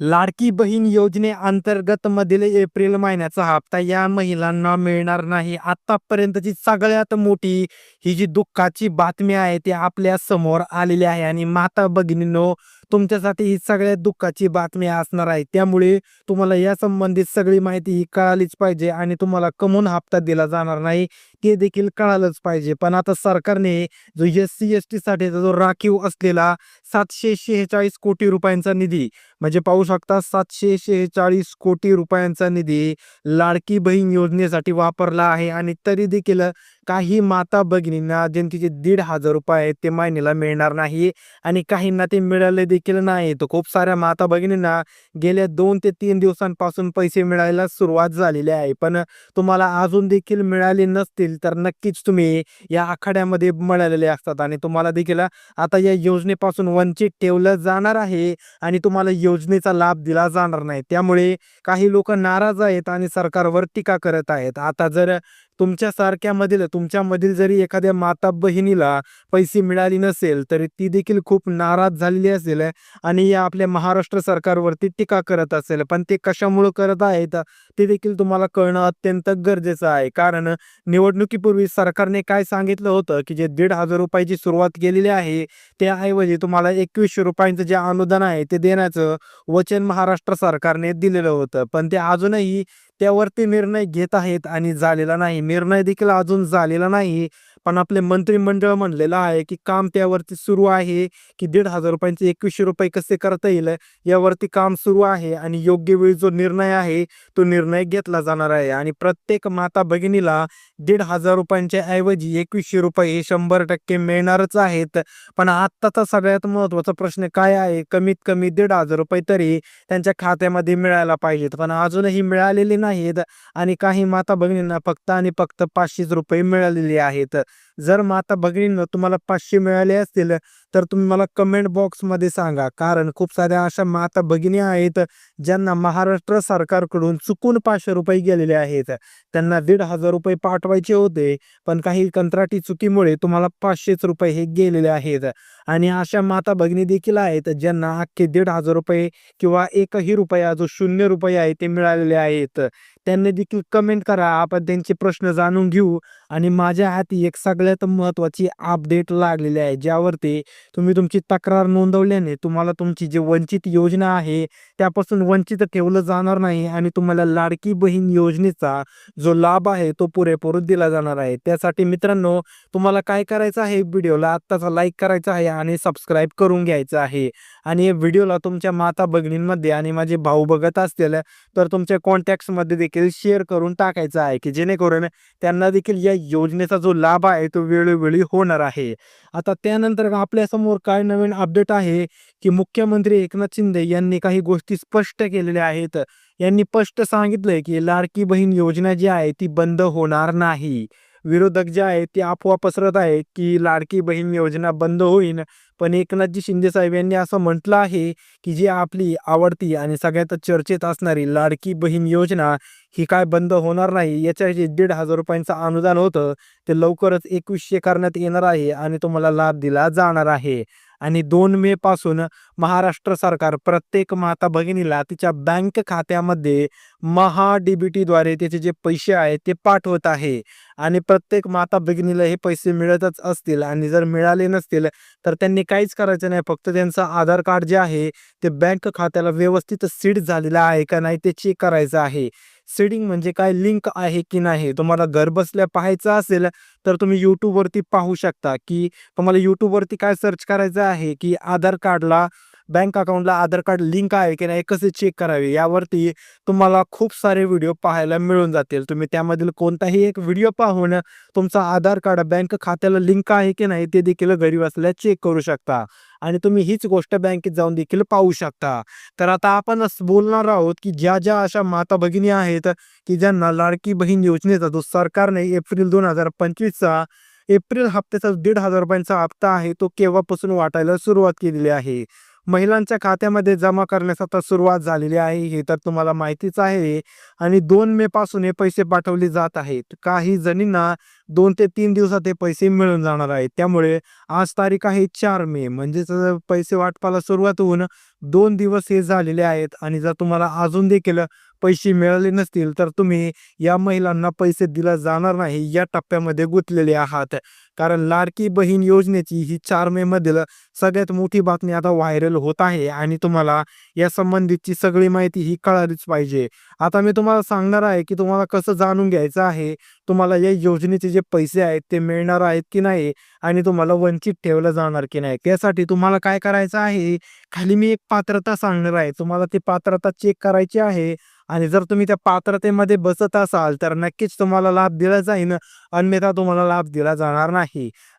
लाडकी बहीण योजनेअंतर्गत मधील एप्रिल महिन्याचा हप्ता या महिलांना मिळणार नाही. आतापर्यंतची सगळ्यात मोठी ही जी दुःखाची बातमी आहे ती आपल्यासमोर आलेली आहे. आणि माता भगिनींनो तुमच्यासाठी ही सगळ्यात दुःखाची बातमी असणार आहे. त्यामुळे तुम्हाला या संबंधित सगळी माहिती ही कळालीच पाहिजे आणि तुम्हाला कमून हप्ता दिला जाणार नाही. ते देखील कळालंच पाहिजे. पण आता सरकारने जो एस सी एस टी साठीचा जो राखीव असलेला सातशे शेहेचाळीस कोटी रुपयांचा निधी म्हणजे पाहू शकता सातशे शेहेचाळीस कोटी रुपयांचा निधी लाडकी बहीण योजनेसाठी वापरला आहे. आणि तरी देखील काही माता भगिनींना ज्यांचे दीड हजार रुपये आहेत ते महिन्याला मिळणार नाही आणि काहींना ते मिळाले देखील नाही. तर खूप साऱ्या माता भगिनींना गेल्या दोन ते तीन दिवसांपासून पैसे मिळायला सुरुवात झालेली आहे. पण तुम्हाला अजून देखील मिळाले नसतील तर नक्कीच तुम्ही या आखाड्यामध्ये मिळालेले असतात आणि तुम्हाला देखील आता या योजनेपासून वंचित ठेवलं जाणार आहे आणि तुम्हाला योजनेचा लाभ दिला जाणार नाही. त्यामुळे काही लोक नाराज आहेत आणि सरकारवर टीका करत आहेत. आता जर तुमच्या सारख्यामधील तुमच्यामधील जरी एखाद्या माता बहिणीला पैसे मिळाली नसेल तरी ती देखील खूप नाराज झालेली असेल आणि या आपल्या महाराष्ट्र सरकारवरती टीका करत असेल. पण ते कशामुळे करत आहेत ते देखील तुम्हाला कळणं अत्यंत गरजेचं आहे. कारण निवडणुकीपूर्वी सरकारने काय सांगितलं होतं की जे दीड हजार रुपयाची सुरुवात केलेली आहे त्याऐवजी तुम्हाला एकवीसशे रुपयांचं जे अनुदान आहे ते देण्याचं वचन महाराष्ट्र सरकारने दिलेलं होतं. पण ते अजूनही त्यावरती निर्णय घेत आहेत आणि झालेला नाही. निर्णय देखील अजून झालेला नाही. पण आपले मंत्रिमंडळ म्हणलेलं आहे की काम त्यावरती सुरू आहे की दीड हजार रुपयांचे एकवीसशे रुपये कसे करता येईल यावरती काम सुरू आहे आणि योग्य वेळी जो निर्णय आहे तो निर्णय घेतला जाणार आहे. आणि प्रत्येक माता भगिनीला दीड हजार रुपयांच्या ऐवजी एकवीसशे रुपये हे शंभर टक्के मिळणारच आहेत. पण आत्ताचा सगळ्यात महत्त्वाचा प्रश्न काय आहे? कमीत कमी दीड हजार रुपये तरी त्यांच्या खात्यामध्ये मिळायला पाहिजेत. पण अजूनही मिळालेले नाहीत आणि काही माता भगिनींना फक्त आणि फक्त पाचशेच रुपये मिळालेले आहेत. जर माता भगिनींना तुम्हाला पाचशे मिळाले असतील तर तुम्ही मला कमेंट बॉक्समध्ये सांगा. कारण खूप साऱ्या अशा माता भगिनी आहेत ज्यांना महाराष्ट्र सरकारकडून चुकून पाचशे रुपये गेलेले आहेत. त्यांना दीड हजार रुपये पाठवायचे होते पण काही कंत्राटी चुकीमुळे तुम्हाला पाचशेच रुपये हे गेलेले आहेत. आणि अशा माता भगिनी देखील आहेत ज्यांना अख्खे दीड हजार रुपये किंवा एकही रुपया जो शून्य रुपये आहे ते मिळालेले आहेत. त्यांनी देखील कमेंट करा. आपण त्यांचे प्रश्न जाणून घेऊ. आणि माझ्या हाती एक सगळ्यात महत्त्वाची अपडेट लागलेली आहे. ज्यावरती तुम्ही तुमची तक्रार नोंदवल्याने तुम्हाला तुमची जी वंचित योजना आहे त्यापासून वंचित ठेवलं जाणार नाही आणि तुम्हाला लाडकी बहीण योजनेचा जो लाभ आहे तो पुरेपूर दिला जाणार आहे. त्यासाठी मित्रांनो तुम्हाला काय करायचं आहे? व्हिडिओला आत्ताचा लाईक करायचा आहे आणि सबस्क्राईब करून घ्यायचं आहे. आणि या व्हिडिओला तुमच्या माता भगिनींमध्ये आणि माझे भाऊ बघत असतील तर तुमच्या कॉन्टॅक्ट्समध्ये देखील शेअर करून टाकायचा आहे की जेणेकरून त्यांना देखील या योजनेचा जो लाभ आहे तो वेळोवेळी होणार आहे. आता त्यानंतर आपल्यासमोर काय नवीन अपडेट आहे की मुख्यमंत्री एकनाथ शिंदे यांनी काही गोष्टी स्पष्ट केलेल्या आहेत. यांनी स्पष्ट सांगितलंय की लाडकी बहीण योजना जी आहे ती बंद होणार नाही. विरोधक जे आहेत ते अफवा पसरत आहे की लाडकी बहीण योजना बंद होईल. पण एकनाथजी शिंदे साहेब यांनी असं म्हटलं आहे की जी आपली आवडती आणि सगळ्यात चर्चेत असणारी लाडकी बहीण योजना ही काय बंद होणार नाही याच्या जे दीड हजार रुपयांचं अनुदान होतं ते लवकरच एकवीसशे करण्यात येणार आहे आणि तुम्हाला लाभ दिला जाणार आहे. आणि दोन मे पासून महाराष्ट्र सरकार प्रत्येक माता भगिनीला तिच्या बँक खात्यामध्ये महा डीबीटीद्वारे त्याचे जे पैसे आहेत ते पाठवत आहे. आणि प्रत्येक माता भगिनीला हे पैसे मिळतच असतील आणि जर मिळाले नसतील तर त्यांनी काहीच करायचं नाही. फक्त त्यांचं आधार कार्ड जे आहे ते बँक खात्याला व्यवस्थित सीड झालेलं आहे का नाही ते चेक करायचं आहे. सीडिंग म्हणजे काय लिंक आहे की नाही? तुम्हाला घर बसल्या पाहायचं असेल तर तुम्ही यूट्यूबवरती पाहू शकता की तुम्हाला यूट्यूबवरती काय सर्च करायचं आहे की आधार कार्डला बँक अकाउंटला आधार कार्ड लिंक आहे की नाही कसे चेक करावे यावरती तुम्हाला खूप सारे व्हिडिओ पाहायला मिळून जातील. तुम्ही त्यामधील कोणताही एक व्हिडिओ पाहून तुमचा आधार कार्ड बँक खात्याला लिंक आहे की नाही ते देखील घरी बसल्या चेक करू शकता. आणि तुम्ही हीच गोष्ट बँकेत जाऊन देखील पाहू शकता. तर आता आपण बोलणार आहोत की ज्या ज्या अशा माता भगिनी आहेत की ज्यांना लाडकी बहीण योजनेचा जो सरकारने एप्रिल दोन हजार पंचवीसचा एप्रिल हप्त्याचा दीड हजार रुपयांचा हप्ता आहे तो केव्हापासून वाटायला सुरुवात केलेली आहे? महिलांच्या खात्यामध्ये जमा करण्यास आता सुरुवात झालेली आहे. हे तर तुम्हाला माहितीच आहे. आणि दोन मे पासून हे पैसे पाठवले जात आहेत. काही जणींना दोन ते तीन दिवसात हे पैसे मिळून जाणार आहेत. त्यामुळे आज तारीख आहे चार मे. म्हणजेच पैसे वाटपाला सुरुवात होऊन दोन दिवस हे झालेले आहेत आणि जर तुम्हाला अजून देखील पैसे मिळाले नसतील तर तुम्ही या महिलांना पैसे दिला जाणार नाही. या टप्प्यामध्ये गुंतलेले आहात. कारण लाडकी बहीण योजनेची ही चार मे मधील सगळ्यात मोठी बातमी आता व्हायरल होत आहे आणि तुम्हाला या संबंधितची सगळी माहिती ही कळालीच पाहिजे. आता मी तुम्हाला सांगणार आहे की तुम्हाला कसं जाणून घ्यायचं आहे तुम्हाला या योजनेचे जे पैसे आहेत ते मिळणार आहेत की नाही आणि तुम्हाला वंचित ठेवलं जाणार की नाही. त्यासाठी तुम्हाला काय करायचं आहे खाली मी एक पात्रता सांगणार आहे. तुम्हाला ती पात्रता चेक करायची आहे आणि जर तुम्ही त्या पात्रतेमध्ये बसत असाल तर नक्कीच तुम्हाला लाभ दिला जाईल अन्यथा तुम्हाला लाभ दिला जाणार नाही.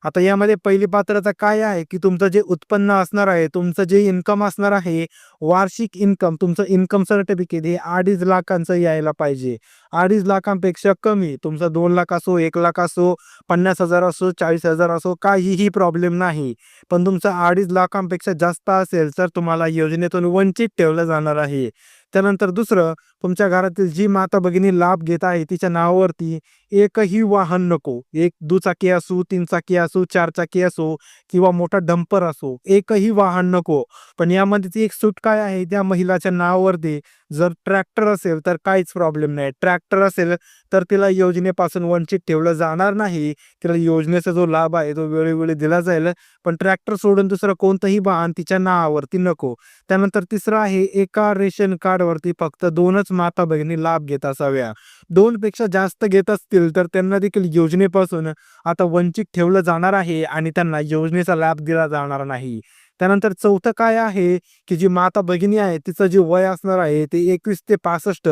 आता यामध्ये पहिली पात्रता काय आहे की तुमचं जे उत्पन्न असणार आहे तुमचं जे इन्कम असणार आहे वार्षिक इन्कम तुमचं इन्कम सर्टिफिकेट हे अडीच लाखांचं यायला पाहिजे. अडीच लाखांपेक्षा कमी तुमचं दोन लाख असो एक लाख असो पन्नास हजार असो चाळीस हजार असो काहीही प्रॉब्लेम नाही. पण तुमचं अडीच लाखांपेक्षा जास्त असेल तर तुम्हाला योजनेतून वंचित ठेवलं जाणार आहे. त्यानंतर दुसरं तुमच्या घरातील जी माता भगिनी लाभ घेत आहे तिच्या नावावरती एकही वाहन नको. एक दुचाकी असो तीन चाकी असो चार चाकी असो किंवा मोठा डंपर असो एकही वाहन नको. पण यामध्ये ती एक सूट काय आहे? त्या महिलाच्या नावावरती जर ट्रॅक्टर असेल तर काहीच प्रॉब्लेम नाही. ट्रॅक्टर असेल तर तिला योजनेपासून वंचित ठेवलं जाणार नाही. तिला योजनेचा जो लाभ आहे तो वेळोवेळी दिला जाईल. पण ट्रॅक्टर सोडून दुसरं कोणतंही वाहन तिच्या नावावरती नको. त्यानंतर तिसरं आहे एका रेशन कार्डवरती फक्त दोनच माता भगिनी लाभ घेत असाव्या. दोन पेक्षा जास्त घेत असतील तर त्यांना देखील योजनेपासून आता वंचित ठेवलं जाणार आहे आणि त्यांना योजनेचा लाभ दिला जाणार नाही. त्यानंतर चौथं काय आहे की जी माता भगिनी आहे तिचं जे वय असणार आहे ते एकवीस ते पासष्ट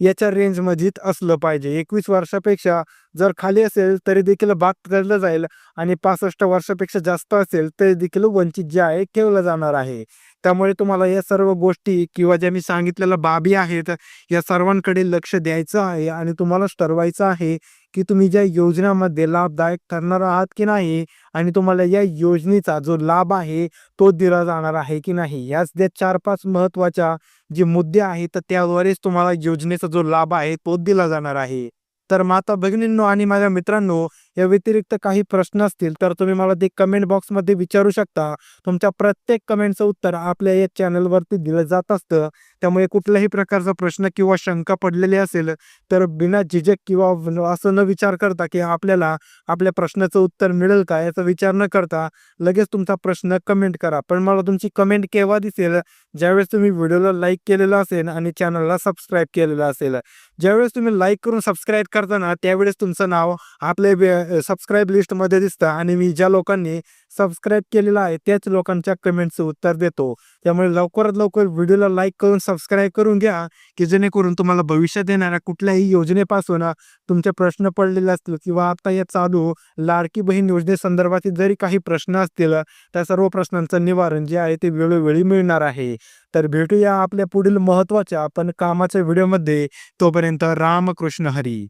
याच्या रेंजमध्येच असलं पाहिजे. एकवीस वर्षापेक्षा जर खाली असेल तरी देखील बात केलं जाईल आणि पासष्ट वर्षापेक्षा जास्त असेल तरी देखील वंचित जे आहे ठेवलं जाणार आहे. त्यामुळे तुम्हाला या सर्व गोष्टी किंवा ज्या मी सांगितलेल्या बाबी आहेत या सर्वांकडे लक्ष द्यायचं आहे आणि तुम्हाला ठरवायचं आहे की तुम्ही ज्या योजनामध्ये लाभदायक ठरणार आहात की नाही आणि तुम्हाला या योजनेचा जो लाभ आहे तो दिला जाणार आहे की नाही. याच ज्या चार पाच महत्त्वाच्या जे मुद्दे आहेत तर त्याद्वारेच तुम्हाला योजनेचा जो लाभ आहे तो दिला जाणार आहे. तर माता भगिनींनो आणि माझ्या मित्रांनो या व्यतिरिक्त काही प्रश्न असतील तर तुम्ही मला ते कमेंट बॉक्समध्ये विचारू शकता. तुमच्या प्रत्येक कमेंटचं उत्तर आपल्या या चॅनलवरती दिलं जात असतं. त्यामुळे कुठल्याही प्रकारचा प्रश्न किंवा शंका पडलेली असेल तर बिना झिजक किंवा असं न विचार करता की आपल्याला आपल्या प्रश्नाचं उत्तर मिळेल का याचा विचार न करता लगेच तुमचा प्रश्न कमेंट करा. पण मला तुमची कमेंट केव्हा दिसेल? ज्यावेळेस तुम्ही व्हिडिओला लाईक केलेलं असेल आणि चॅनलला सबस्क्राईब केलेलं असेल. ज्यावेळेस तुम्ही लाईक करून सबस्क्राईब करताना त्यावेळेस तुमचं नाव आपल्या सबस्क्राईब लिस्टमध्ये दिसतं आणि मी ज्या लोकांनी सबस्क्राईब केलेलं आहे त्याच लोकांच्या कमेंटचं उत्तर देतो. त्यामुळे लवकरात लवकर व्हिडिओला लाईक करून सबस्क्राईब करून घ्या की जेणेकरून तुम्हाला भविष्यात येणाऱ्या कुठल्याही योजनेपासून तुमचे प्रश्न पडलेले असतील किंवा आता या चालू लाडकी बहीण योजनेसंदर्भातील जरी काही प्रश्न असतील त्या सर्व प्रश्नांचं निवारण जे आहे ते वेळोवेळी मिळणार आहे. तर भेटूया आपल्या पुढील महत्त्वाच्या पण कामाच्या व्हिडिओमध्ये तोपर्यंत रामकृष्ण हरी.